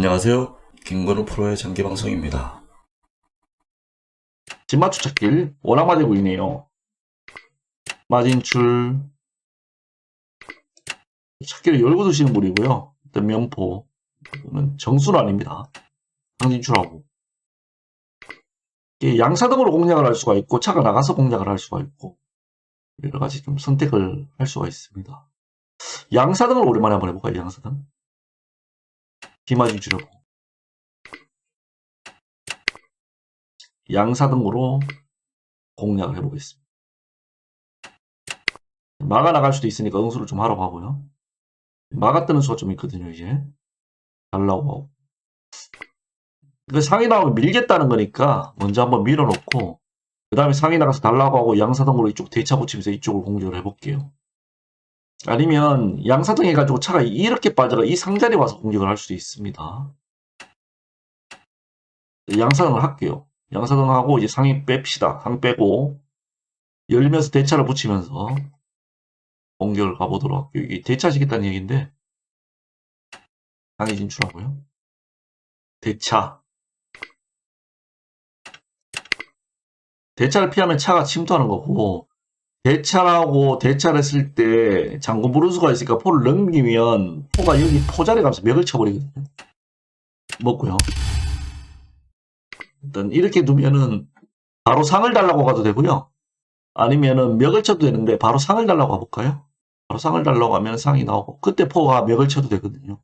안녕하세요. 김건우 프로의 장기 방송입니다. 진맞추 찾길 원앙마대 구이네요. 마진출 찾기를 열고 두시는 분이고요. 일단 면포 이거는 정수는 아닙니다. 항진출하고 이게 양사등으로 공략을 할 수가 있고 차가 나가서 공략을 할 수가 있고 여러 가지 좀 선택을 할 수가 있습니다. 양사등을 오랜만에 한번 해볼까요? 양사등 기마진출하고 양사등으로 공략을 해보겠습니다. 마가 나갈 수도 있으니까 응수를 좀 하러 가고요. 마가 뜨는 수가 좀 있거든요, 이제. 달라고 하고. 그 상이 나오면 밀겠다는 거니까 먼저 한번 밀어놓고 그 다음에 상이 나가서 달라고 하고 양사등으로 이쪽 대차 붙이면서 이쪽을 공격을 해볼게요. 아니면 양사등 해가지고 차가 이렇게 빠져가 이 상자리에 와서 공격을 할 수도 있습니다. 양사등을 할게요. 양사등하고 이제 상이 뺍시다. 상 빼고 열면서 대차를 붙이면서 공격을 가보도록 할게요. 이게 대차시겠다는 얘기인데 상이 진출하고요. 대차 대차를 피하면 차가 침투하는 거고 대차라고 대차를 했을 때 장군 부르수가 있으니까 포를 넘기면 포가 여기 포자리에 가면서 멱을 쳐버리거든요. 먹고요. 일단 이렇게 두면은 바로 상을 달라고 가도 되고요. 아니면은 멱을 쳐도 되는데 바로 상을 달라고 가볼까요? 바로 상을 달라고 하면 상이 나오고 그때 포가 멱을 쳐도 되거든요.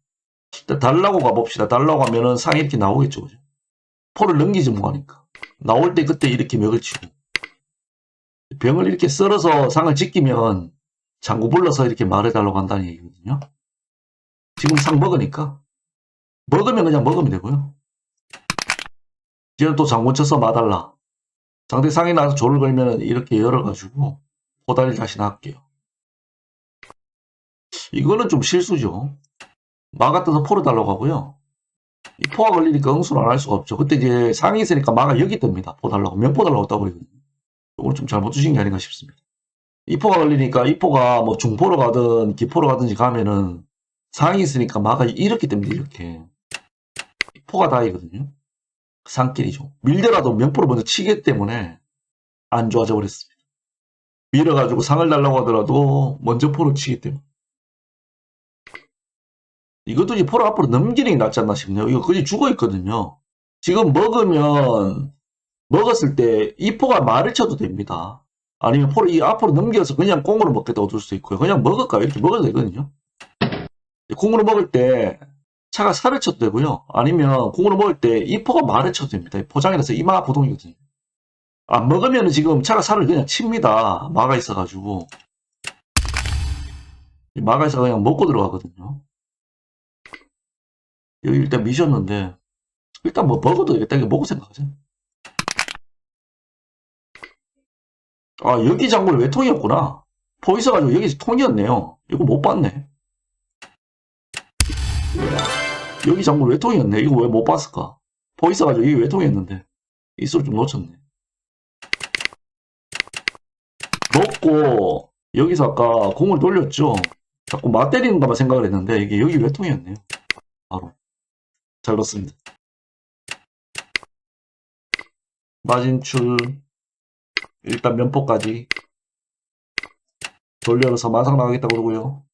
일단 달라고 가봅시다. 달라고 하면은 상이 이렇게 나오겠죠. 그죠? 포를 넘기지 못하니까. 나올 때 그때 이렇게 멱을 치고 병을 이렇게 썰어서 상을 지키면 장구 불러서 이렇게 말해달라고 한다는 얘기거든요. 지금 상 먹으니까 먹으면 그냥 먹으면 되고요. 이제는 또 장군 쳐서 마달라. 상대 상이 나서 조를 걸면 이렇게 열어가지고 포다리를 다시 놔할게요. 이거는 좀 실수죠. 마가 떠서 포를 달라고 하고요. 이 포가 걸리니까 응수를 안 할 수가 없죠. 그때 이제 상이 있으니까 마가 여기 뜹니다. 포 달라고. 면포 달라고 떠버리거든요. 이걸 좀 잘못 주신 게 아닌가 싶습니다. 이 포가 걸리니까 이 포가 뭐 중포로 가든 기포로 가든지 가면은 상이 있으니까 마가 이렇게 뜹니다. 이렇게. 이 포가 다이거든요. 상길이죠. 밀더라도 면포로 먼저 치기 때문에 안 좋아져 버렸습니다. 밀어가지고 상을 달라고 하더라도 먼저 포를 치기 때문에. 이것도 이제 포를 앞으로 넘기는 게 낫지 않나 싶네요. 이거 거의 죽어 있거든요. 지금 먹으면 먹었을 때 이 포가 말을 쳐도 됩니다. 아니면 포를 이 앞으로 넘겨서 그냥 꽁으로 먹겠다고 둘 수도 있고요. 그냥 먹을까요? 이렇게 먹어도 되거든요. 콩으로 먹을 때 차가 살을 쳐도 되고요. 아니면 콩으로 먹을 때 이 포가 말을 쳐도 됩니다. 포장이라서 이마 부동이거든요. 안 먹으면 지금 차가 살을 그냥 칩니다. 마가 있어가지고. 이 마가 있어 그냥 먹고 들어가거든요. 여기 일단 미셨는데 일단 뭐 먹어도 되겠다. 이거 먹고 생각하죠. 아 여기 장군 외통이었구나. 포 있어가지고 여기 통이었네요. 이거 못 봤네. 여기 장군 외통이었네. 이거 왜 못 봤을까? 포 있어가지고 이게 외통이었는데 이수를 좀 놓쳤네. 먹고 여기서 아까 공을 돌렸죠. 자꾸 맞 때리는가만 생각을 했는데 이게 여기 외통이었네요. 바로 잘 넣습니다. 마진출 일단 면포까지 돌려서 마상 나가겠다고 그러고요.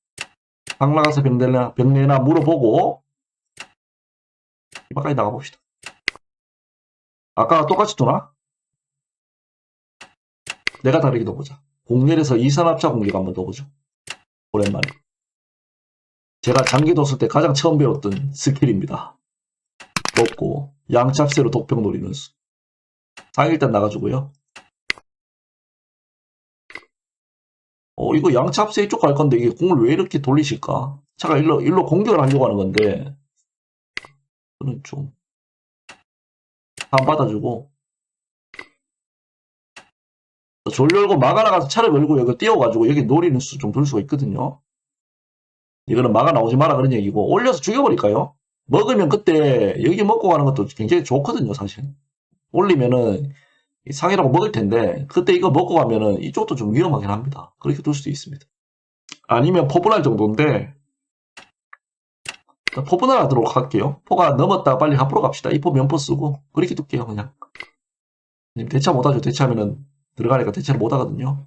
상 나가서 병내나, 병내나 물어보고 이바까지 나가봅시다. 아까랑 똑같이 두나? 내가 다르게 넣어보자. 공렬에서 이산합차 공격 한번 넣어보죠. 오랜만에. 제가 장기 뒀을 때 가장 처음 배웠던 스킬입니다. 먹고 양찹새로 독병 노리는 수. 상 일단 나가주고요. 어, 이거 양찹새 이쪽 갈 건데 이게 공을 왜 이렇게 돌리실까? 차가 일로, 일로 공격을 하려고 하는 건데, 저는 좀, 안 받아주고, 졸 열고 막아 나가서 차를 걸고 여기 띄워가지고 여기 노리는 수좀둘 수가 있거든요. 이거는 막아 나오지 마라 그런 얘기고, 올려서 죽여버릴까요? 먹으면 그때 여기 먹고 가는 것도 굉장히 좋거든요, 사실. 올리면은 이 상이라고 먹을 텐데 그때 이거 먹고 가면은 이쪽도 좀 위험하긴 합니다. 그렇게 둘 수도 있습니다. 아니면 포분할 정도인데 포분 하나 들어오도록 할게요. 포가 넘었다가 빨리 앞으로 갑시다. 이포 면포 쓰고 그렇게 둘게요 그냥. 님 대차 못하죠. 대차하면은 들어가니까 대차를 못하거든요.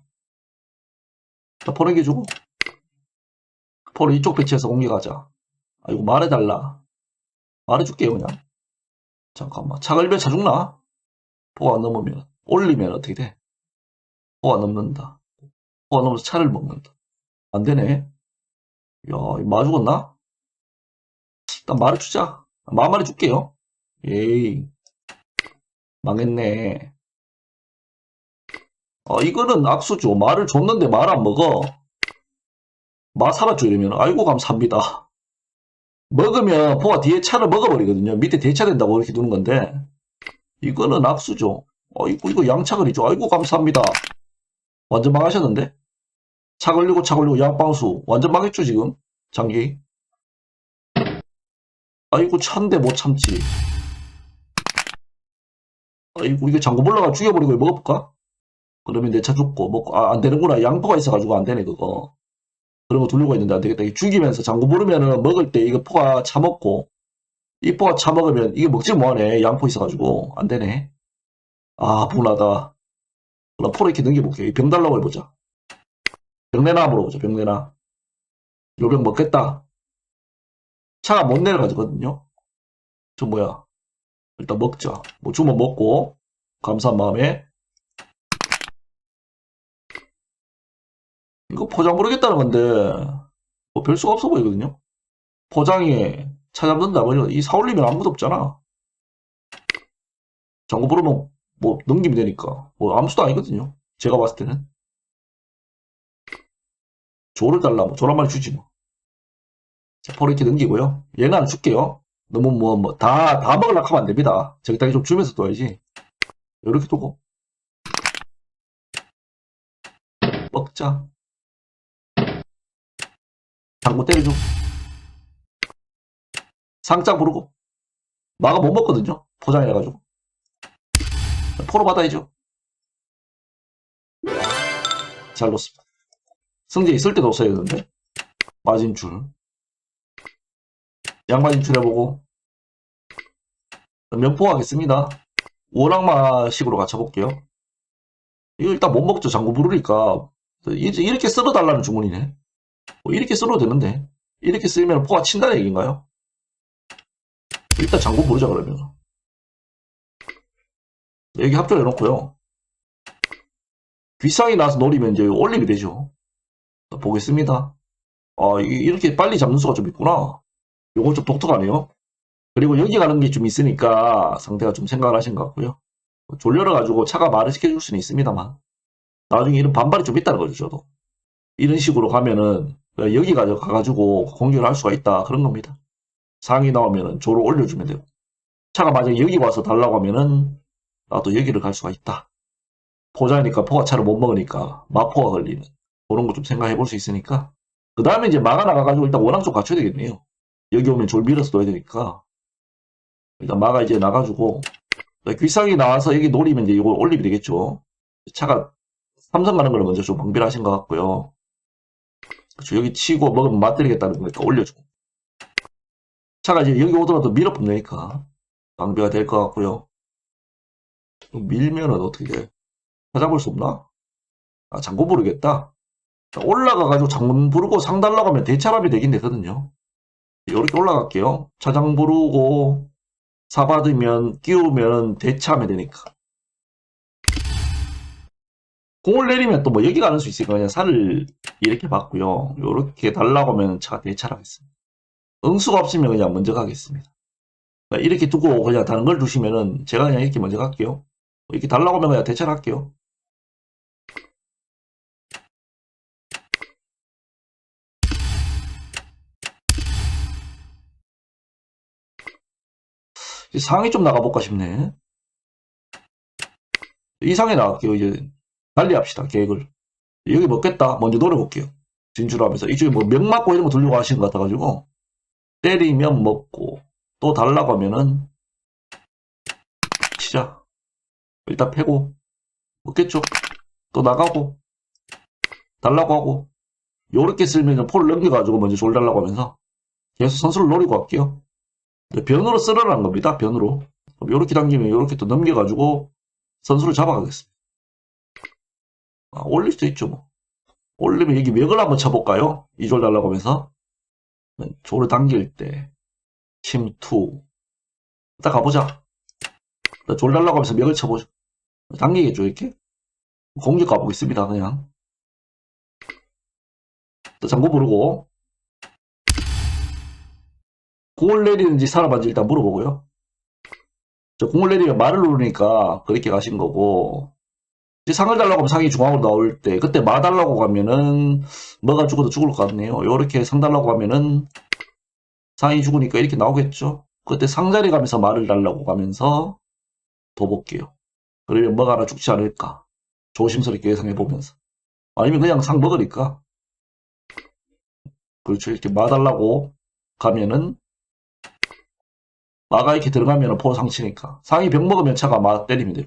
자포 넘겨주고 포를 이쪽 배치해서 옮겨가자. 아이고 말해달라. 말해줄게요 그냥. 잠깐만 차걸면 차 죽나? 안 넘으면 올리면 어떻게 돼? 포가 넘는다. 포가 넘어서 차를 먹는다. 안 되네. 야, 이거 마주겠나? 일단 말해주자. 마 말해 줄게요. 에이. 망했네. 어, 이거는 악수죠. 말을 줬는데 말 안 먹어. 마 살았죠, 이러면. 아이고, 감사합니다. 먹으면 포가 뒤에 차를 먹어버리거든요. 밑에 대차 된다고 이렇게 두는 건데. 이거는 악수죠. 어, 이거, 이거 양차걸이죠. 아이고, 감사합니다. 완전 망하셨는데? 차 걸리고 차 걸리고 양방수. 완전 망했죠, 지금. 장기. 아이고, 찬데 못 참지. 아이고, 이거 장고 몰라가 죽여버리고 먹어볼까? 그러면 내 차 죽고, 먹고, 아, 안 되는구나. 양포가 있어가지고 안 되네, 그거. 그런 거 돌리고 있는데 안 되겠다. 이거 죽이면서 장고 부르면은 먹을 때 이거 포가 차 먹고, 이 포가 차 먹으면 이게 먹지 뭐하네. 양포 있어가지고. 안 되네. 아, 분하다. 그럼 포로 이렇게 넘겨볼게요. 이병 달라고 해보자. 병 내나 물어보자, 병 내나. 요병 먹겠다. 차가 못 내려가지거든요. 저 뭐야. 일단 먹자. 뭐 주면 먹고, 감사한 마음에. 이거 포장 모르겠다는 건데, 뭐 별 수가 없어 보이거든요. 포장에 차 잡는다, 뭐, 이 사올리면 아무도 없잖아. 장고 부르면 뭐 넘기면 되니까. 뭐 아무 수도 아니거든요. 제가 봤을 때는. 조를 달라, 뭐, 조란 말이 주지 뭐. 자, 이렇게 넘기고요. 얘는 안 줄게요. 너무 뭐, 뭐, 다, 다 먹으려고 하면 안 됩니다. 적당히 좀 주면서 둬야지. 이렇게 두고. 먹자. 장고 때려줘. 상장 부르고. 마가 못 먹거든요. 포장해가지고. 포로 받아야죠. 잘 놓습니다. 승재 있을 때도 없어야 되는데. 양맞은 줄 해보고. 면포 하겠습니다. 오락마식으로 갖춰볼게요. 이거 일단 못 먹죠. 장구 부르니까. 이렇게 썰어달라는 주문이네. 뭐 이렇게 썰어도 되는데. 이렇게 쓰면 포가 친다는 얘기인가요? 일단 장구 부르자 그러면. 여기 합조해 놓고요. 귀상이 나서 노리면 이제 올림이 되죠. 보겠습니다. 아, 이- 이렇게 빨리 잡는 수가 좀 있구나. 요건 좀 독특하네요. 그리고 여기 가는 게 좀 있으니까 상대가 좀 생각을 하신 것 같고요. 졸려가지고 차가 말을 시켜줄 수는 있습니다만 나중에 이런 반발이 좀 있다는 거죠, 저도. 이런 식으로 가면은 여기 가- 가가지고 공격을 할 수가 있다 그런 겁니다. 상이 나오면은 조를 올려주면 되고 차가 만약에 여기 와서 달라고 하면은 나도 여기를 갈 수가 있다. 포자니까 포가 차를 못 먹으니까 마포가 걸리는 그런 거 좀 생각해 볼 수 있으니까 그 다음에 이제 마가 나가가지고 일단 원앙 좀 갖춰야 되겠네요. 여기 오면 졸 밀어서 둬야 되니까 일단 마가 이제 나가지고 귀상이 나와서 여기 노리면 이제 이걸 올리면 되겠죠. 차가 삼성 가는 걸 먼저 좀 방비하신 것 같고요. 그렇죠. 여기 치고 먹으면 맞들이겠다는 거니까 올려주고 차가 이제 여기 오더라도 밀어보면 되니까 방비가 될 것 같고요. 밀면은 어떻게 돼? 찾아볼 수 없나? 아, 장고 부르겠다. 자, 올라가가지고 장군 부르고 상 달라고 하면 대차람이 되긴 되거든요. 이렇게 올라갈게요. 차장 부르고 사 받으면 끼우면 대차하면 되니까. 공을 내리면 또 뭐 여기 가는 수 있으니까 그냥 살을 이렇게 받고요. 이렇게 달라고 하면 차가 대차하겠습니다. 응수가 없으면 그냥 먼저 가겠습니다. 그러니까 이렇게 두고 그냥 다른 걸 두시면은 제가 그냥 이렇게 먼저 갈게요. 이렇게 달라고 하면 그냥 대차를 할게요. 이 상이 좀 나가볼까 싶네. 이 상에 나갈게요. 이제 달리합시다. 계획을. 여기 먹겠다. 먼저 노려볼게요. 진출하면서 이쪽에 뭐 명 맞고 이런 거 돌려고 하시는 것 같아가지고 때리면 먹고 또 달라고 하면은 치자. 일단 패고 먹겠죠. 또 나가고 달라고 하고 요렇게 쓸면 포를 넘겨가지고 먼저 졸 달라고 하면서 계속 선수를 노리고 갈게요. 네, 변으로 쓸어라는 겁니다. 변으로. 이렇게 당기면 이렇게 또 넘겨가지고 선수를 잡아가겠습니다. 아, 올릴 수도 있죠, 뭐. 올리면 여기 맥을 한번 쳐볼까요? 이졸 달라고 하면서. 조를 당길 때, 침투. 딱 가보자. 졸 달라고 하면서 맥을 쳐보죠. 당기겠죠, 이렇게? 공격 가보겠습니다, 그냥. 또 장구 부르고. 공을 내리는지 살아봤는지 일단 물어보고요. 저 공을 내리면 말을 누르니까 그렇게 가신 거고, 이제 상을 달라고 하면 상이 중앙으로 나올 때, 그때 마 달라고 가면은, 뭐가 죽어도 죽을 것 같네요. 요렇게 상 달라고 하면은, 상이 죽으니까 이렇게 나오겠죠? 그때 상자리 가면서 말을 달라고 가면서, 더 볼게요. 그러면 뭐가 하나 죽지 않을까? 조심스럽게 예상해 보면서. 아니면 그냥 상 먹으니까. 그렇죠. 이렇게 마 달라고 가면은, 마가 이렇게 들어가면은 포 상치니까. 상이 병 먹으면 차가 마 때리면 돼요.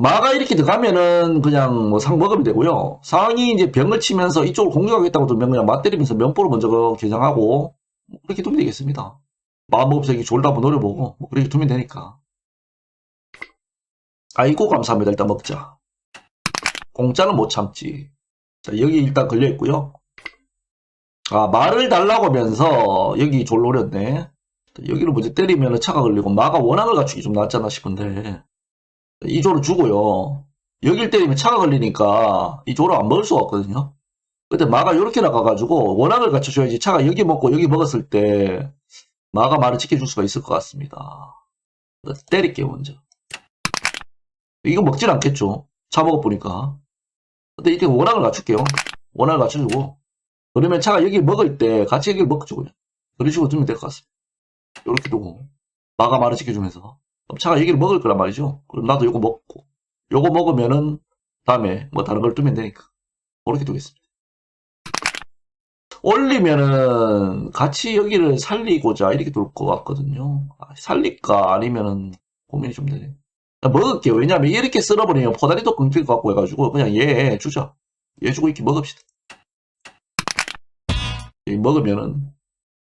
마가 이렇게 들어가면은 그냥 뭐상 먹으면 되고요. 상이 이제 병을 치면서 이쪽을 공격하겠다고 두면 그냥 마 때리면서 면포를 먼저 그 개장하고 뭐 그렇게 두면 되겠습니다. 없애기 졸다 한번 노려보고 뭐 그렇게 두면 되니까. 아이고 감사합니다. 일단 먹자. 공짜는 못 참지. 자 여기 일단 걸려 있고요. 아 말을 달라고 하면서 여기 졸 노렸네. 여기를 먼저 때리면 차가 걸리고 마가 원앙을 갖추기 좀 낫잖아 싶은데 이 조를 주고요. 여길 때리면 차가 걸리니까 이 조를 안 먹을 수가 없거든요. 근데 마가 이렇게 나가가지고 원앙을 갖춰줘야지 차가 여기 먹고 여기 먹었을 때 마가 말을 지켜줄 수가 있을 것 같습니다. 때릴게요 먼저. 이거 먹진 않겠죠. 차 먹어보니까. 근데 이렇게 원앙을 갖출게요. 원앙을 갖춰주고 그러면 차가 여기 먹을 때 같이 여기를 먹죠 그냥. 그런 식으로 두면 될 것 같습니다. 이렇게 두고 마가 말을 지켜주면서 그럼 차가 여기를 먹을 거란 말이죠. 그럼 나도 요거 먹고 요거 먹으면은 다음에 뭐 다른 걸 두면 되니까 그렇게 두겠습니다. 올리면은 같이 여기를 살리고자 이렇게 둘 것 같거든요. 아, 살릴까 아니면은 고민이 좀 되네. 먹을게요. 왜냐면 이렇게 쓸어버리면 포다리도 끊길 것 같고 해가지고 그냥 얘 주자. 얘 주고 이렇게 먹읍시다. 이 먹으면은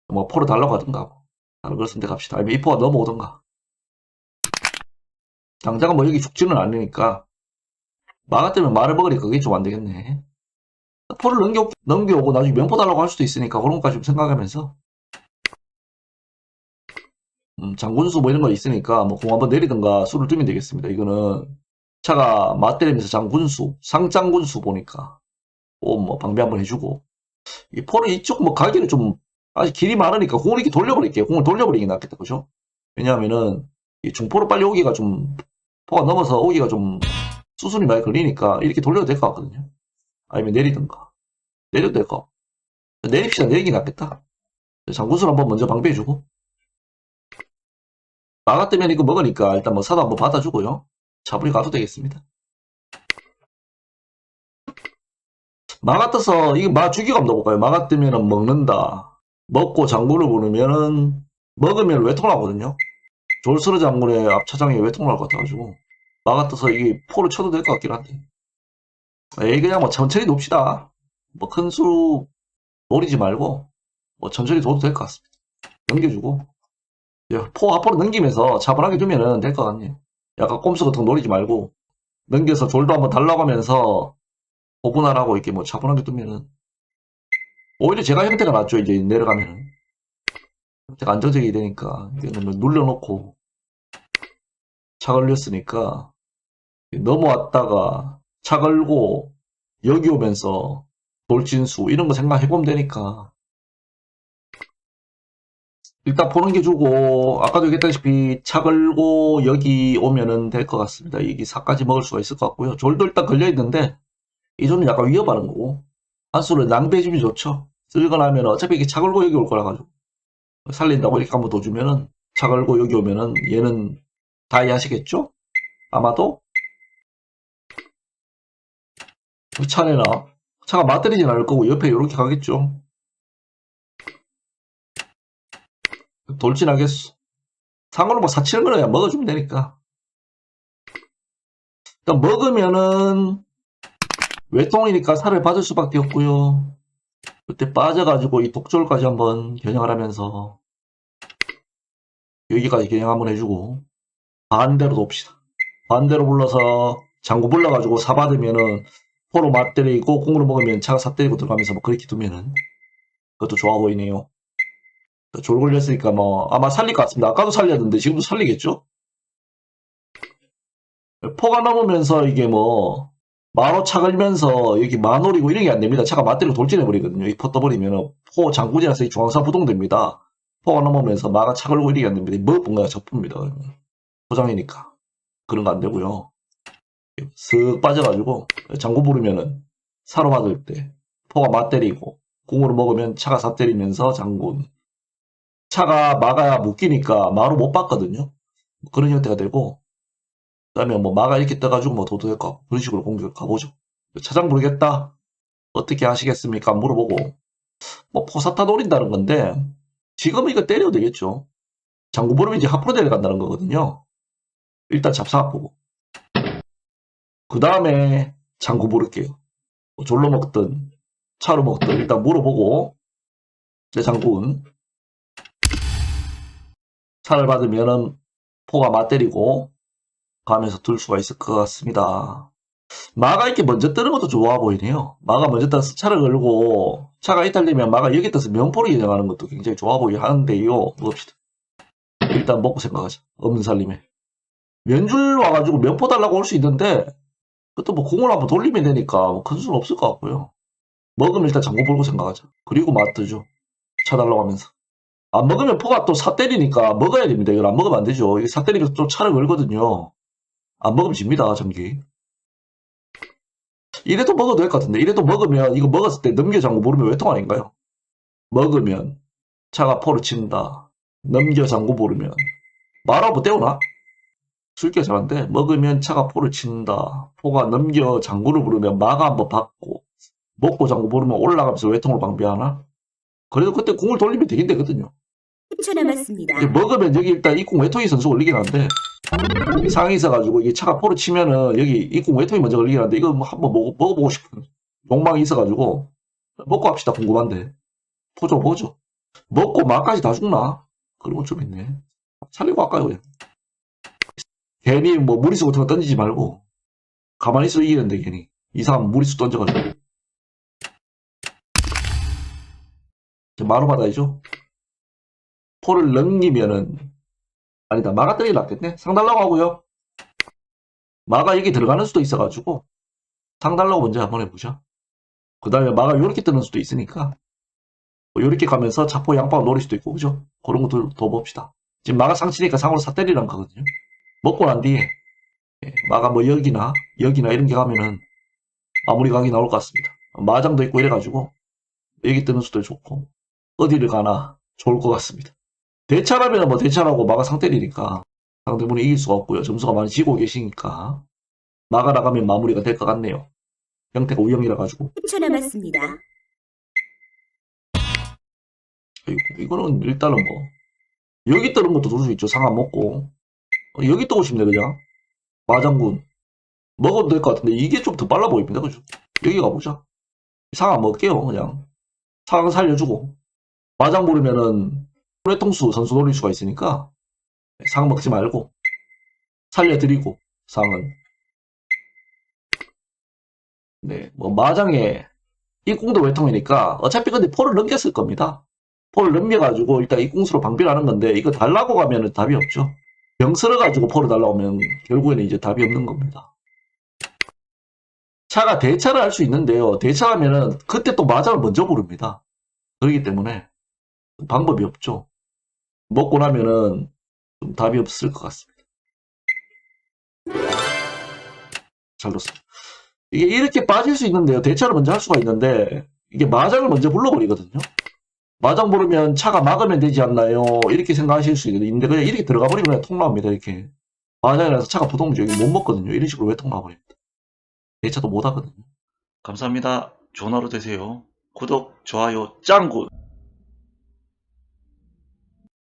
뭐 포를 달라고 하든가 뭐 다른 걸 선택합시다. 아니면 이 포가 넘어오든가. 당장은 뭐 여기 죽지는 않으니까 마가 때문에 말을 먹으니까 그게 좀 안 되겠네. 포를 넘겨, 넘겨오고 나중에 면포 달라고 할 수도 있으니까 그런 것까지 좀 생각하면서 음, 장군수 뭐 이런 거 있으니까 뭐 공 한번 내리든가 수를 두면 되겠습니다. 이거는 차가 맞 때리면서 장군수, 상장군수 보니까 뭐 방배 한번 해주고 이 포를 이쪽 뭐 가기는 좀 아직 길이 많으니까 공을 이렇게 돌려버릴게요. 공을 돌려버리긴 낫겠다. 그죠? 왜냐하면은 이 중포로 빨리 오기가 좀 포가 넘어서 오기가 좀 수순이 많이 걸리니까 이렇게 돌려도 될 것 같거든요. 아니면 내리든가. 내려도 될 것. 내립시다. 내리기 낫겠다. 장군수를 한번 먼저 방배해주고. 마가 뜨면 이거 먹으니까 일단 뭐 사도 한번 받아주고요. 차분히 가도 되겠습니다. 떠서 이거 마 주기가 없나 볼까요? 뜨면은 먹는다. 먹고 장군을 부르면은 먹으면 외통하거든요. 졸스러 장군의 앞차장에 외통을 할것 같아가지고 마가 떠서 이게 포를 쳐도 될 것 같긴 한데. 에이 그냥 뭐 천천히 놉시다. 뭐 큰 수 노리지 말고 뭐 천천히 둬도 될 것 같습니다. 넘겨주고. 이제 포 앞으로 넘기면서 차분하게 두면은 될 것 같네요. 약간 꼼수 같은 거 노리지 말고 넘겨서 졸도 한번 달라고 하면서 호분할하고 이렇게 뭐 차분하게 두면은 오히려 제가 형태가 낫죠 이제 내려가면은 안정적이 되니까 이거는 눌러놓고 차 걸렸으니까 넘어왔다가 차 걸고 여기 오면서 돌진수 이런 거 생각해 보면 되니까 일단 보는 게 주고 아까도 얘기했다시피 차 걸고 여기 오면은 될 것 같습니다. 이게 4까지 먹을 수가 있을 것 같고요. 졸도 일단 걸려 있는데 이 조는 약간 위협하는 거고 한 수를 낭비해주면 좋죠. 쓸거나 하면 어차피 이게 차 걸고 여기 올 거라 가지고 살린다고 이렇게 한번 더 주면은 차 걸고 여기 오면은 얘는 다 이해하시겠죠? 아마도 이 차내나 차가 맞들이진 않을 거고 옆에 이렇게 가겠죠. 돌진하겠어. 상으로 뭐 사치는 거는 그냥 먹어주면 되니까. 일단 먹으면은 외통이니까 살을 받을 수밖에 없고요. 그때 빠져가지고 이 독졸까지 한번 겨냥을 하면서 여기까지 겨냥 한번 해주고 반대로 돕시다. 반대로 불러서 장구 불러가지고 사 받으면은 포로 맞 때리고 공으로 먹으면 차가 사 때리고 들어가면서 뭐 그렇게 두면은 그것도 좋아 보이네요. 졸 걸렸으니까 뭐 아마 살릴 것 같습니다. 아까도 살렸는데 지금도 살리겠죠? 포가 넘으면서 이게 뭐 마로 차 걸면서 여기 마놀이고 이런 게 안 됩니다. 차가 맞대로 돌진해 버리거든요. 이포 떠버리면 포 장구지라서 이 중앙사 부동됩니다. 포가 넘으면서 마가 차 걸고 이런 게 안 됩니다. 뭐 뭔가 접습니다. 포장이니까 그런 거 안 되고요. 쓱 빠져가지고 장구 부르면은 사로 받을 때 포가 맞때리고 공으로 먹으면 차가 사 때리면서 장군 차가 마가 묶이니까 마로 못 받거든요. 그런 형태가 되고 그 다음에 뭐 마가 이렇게 떠가지고 뭐 도도될 거 그런 식으로 공격 가보죠. 차장 모르겠다. 어떻게 하시겠습니까? 물어보고 뭐 포사타 노린다는 건데 지금은 이거 때려도 되겠죠. 장구 부르면 이제 하프로 내려간다는 거거든요. 일단 잡사 보고 그 다음에 장구 부를게요. 뭐 졸로 먹든 차로 먹든 일단 물어보고 내 장군 차를 받으면은 포가 맞때리고 가면서 들 수가 있을 것 같습니다. 마가 이렇게 먼저 뜨는 것도 좋아 보이네요. 마가 먼저 떠서 차를 걸고 차가 이탈되면 마가 여기 떠서 면포를 겨냥하는 것도 굉장히 좋아 보이긴 하는데요. 봅시다. 일단 먹고 생각하자. 없는 살림에. 면줄 와가지고 면포 달라고 올 수 있는데 그것도 뭐 공을 한번 돌리면 되니까 뭐 큰 수는 없을 것 같고요. 먹으면 일단 장고 볼고 생각하자. 그리고 맛뜨죠. 차 달라고 하면서. 안 먹으면 포가 또 사 때리니까 먹어야 됩니다. 이걸 안 먹으면 안 되죠. 이게 사 때리면 또 차를 걸거든요. 안 먹으면 집니다, 전기. 이래도 먹어도 될 것 같은데, 이래도 먹으면, 이거 먹었을 때 넘겨 잠고 모르면 외통 아닌가요? 먹으면, 차가 포를 친다. 넘겨 잠고 모르면. 말하고 떼우나? 술기가 잘한데, 먹으면 차가 포를 친다. 포가 넘겨 장구를 부르면 마가 한번 받고, 먹고 장구 부르면 올라가면서 외통을 방비하나? 그래도 그때 공을 돌리면 되긴 되거든요. 10초 남았습니다. 먹으면 여기 일단 이공 외통이 선수 걸리긴 한데 상이 있어가지고 이게 차가 포를 치면은 여기 이공 외통이 먼저 걸리긴 한데 이거 뭐 한번 먹어, 먹어보고 싶은 욕망이 있어가지고 먹고 합시다 궁금한데. 포좀 보죠 먹고 마까지 다 죽나? 그런 건 좀 있네. 살리고 할까요 그냥? 괜히 뭐 무리수 같은 거 던지지 말고 가만히 있어 이기는데 괜히. 이상한 무리수 던져가지고. 마루 받아야죠. 포를 넘기면은 아니다. 마가 때리기 낫겠네. 상 달라고 하고요. 마가 여기 들어가는 수도 있어 가지고 상 달라고 먼저 한번 해보자 그 다음에 마가 요렇게 뜨는 수도 있으니까 뭐 요렇게 가면서 차포 양파가 노릴 수도 있고 그죠? 그런 것도 더 봅시다. 지금 마가 상치니까 상으로 사 때리란 거거든요. 먹고 난 뒤에 예, 마가 뭐 여기나 여기나 이런 게 가면은 마무리 각이 나올 것 같습니다. 마장도 있고 이래가지고 여기 뜨는 수도 좋고 어디를 가나 좋을 것 같습니다 대차라면 뭐 대차라고 마가 상 때리니까 상대분이 이길 수가 없고요. 점수가 많이 지고 계시니까 마가 나가면 마무리가 될 것 같네요. 형태가 우영이라 가지고 10초 남았습니다. 이거, 이거는 일단은 뭐 여기 뜨는 것도 둘수 있죠. 상안 먹고 어, 여기 뜨고 싶네 그냥 마장군 먹어도 될 것 같은데 이게 좀 더 빨라 보입니다. 그죠? 여기 가보자. 상안 먹을게요. 그냥 상 살려주고 마장 부르면은 후레통수 선수 노릴 수가 있으니까 상 먹지 말고 살려드리고 상은 네, 뭐 마장에 이궁도 외통이니까 어차피 근데 포를 넘겼을 겁니다. 포를 넘겨가지고 일단 이궁수로 방비를 하는 건데 이거 달라고 가면은 답이 없죠. 병설어가지고 포를 달라고 하면 결국에는 이제 답이 없는 겁니다. 차가 대차를 할 수 있는데요. 대차하면은 그때 또 마장을 먼저 부릅니다. 그렇기 때문에 방법이 없죠. 먹고 나면은 좀 답이 없을 것 같습니다. 잘 뒀습니다. 이게 이렇게 빠질 수 있는데요. 대차를 먼저 할 수가 있는데 이게 마장을 먼저 불러버리거든요. 마장 부르면 차가 막으면 되지 않나요? 이렇게 생각하실 수 있는데 그냥 이렇게 들어가 버리면 그냥 통 나옵니다. 이렇게 마장이라서 차가 부동죠. 여기 못 먹거든요. 이런 식으로 왜 통 나버립니다. 대차도 못 하거든요. 감사합니다. 좋은 하루 되세요. 구독, 좋아요, 짱구!